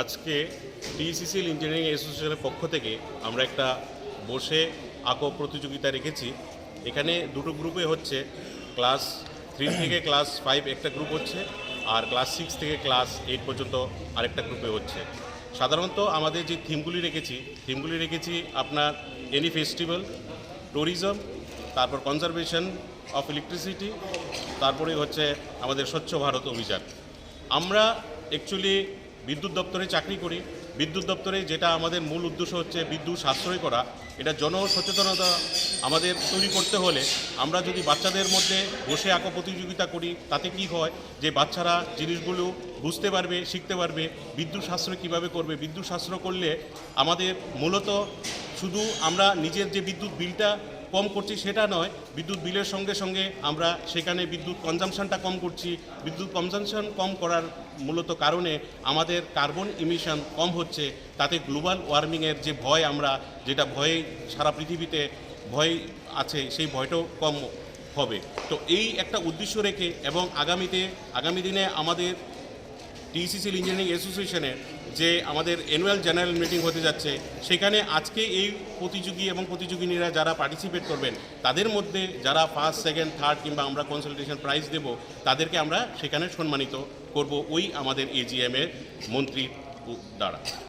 আজকে টিসিসিএল ইঞ্জিনিয়ারিং অ্যাসোসিয়েশনের পক্ষ থেকে আমরা একটা বসে আঁকো প্রতিযোগিতা রেখেছি। এখানে দুটো গ্রুপে হচ্ছে ক্লাস থ্রি থেকে ক্লাস ফাইভ একটা গ্রুপ হচ্ছে, আর ক্লাস সিক্স থেকে ক্লাস এইট পর্যন্ত আরেকটা গ্রুপে হচ্ছে। সাধারণত আমাদের যে থিমগুলি রেখেছি থিমগুলি রেখেছি আপনার এনি ফেস্টিভ্যাল ট্যুরিজম তারপর কনজারভেশন অফ ইলেকট্রিসিটি তারপরে হচ্ছে আমাদের স্বচ্ছ ভারত অভিযান। আমরা অ্যাকচুয়ালি বিদ্যুৎ দপ্তরে চাকরি করি। বিদ্যুৎ দপ্তরে যেটা আমাদের মূল উদ্দেশ্য হচ্ছে বিদ্যুৎ সাশ্রয় করা। এটা জনসচেতনতা আমাদের তৈরি করতে হলে আমরা যদি বাচ্চাদের মধ্যে বসে আঁকো প্রতিযোগিতা করি, তাতে কি হয় যে বাচ্চারা জিনিসগুলো বুঝতে পারবে, শিখতে পারবে, বিদ্যুৎ সাশ্রয় কীভাবে করবে। বিদ্যুৎ সাশ্রয় করলে আমাদের মূলত শুধু আমরা নিজের যে বিদ্যুৎ বিলটা কম করছি সেটা নয়, বিদ্যুৎ বিলের সঙ্গে সঙ্গে আমরা সেখানে বিদ্যুৎ কনজামশনটা কম করছি। বিদ্যুৎ কনজামশন কম করার মূলত কারণে আমাদের কার্বন ইমিশন কম হচ্ছে। তাতে গ্লোবাল ওয়ার্মিংয়ের যে ভয় আমরা, যেটা ভয়ে সারা পৃথিবীতে ভয় আছে, সেই ভয়টাও কম হবে। তো এই একটা উদ্দেশ্য রেখে এবং আগামীতে, আগামী দিনে আমাদের টিসিসিএল ইঞ্জিনিয়ারিং অ্যাসোসিয়েশনের যে আমাদের অ্যানুয়াল জেনারেল মিটিং হতে যাচ্ছে, সেখানে আজকে এই প্রতিযোগী এবং প্রতিযোগিনীরা যারা পার্টিসিপেট করবেন, তাদের মধ্যে যারা ফার্স্ট সেকেন্ড থার্ড কিংবা আমরা কনসালটেশন প্রাইজ দেব, তাদেরকে আমরা সেখানে সম্মানিত করব ওই আমাদের এজিএমের মন্ত্রীর দ্বারা।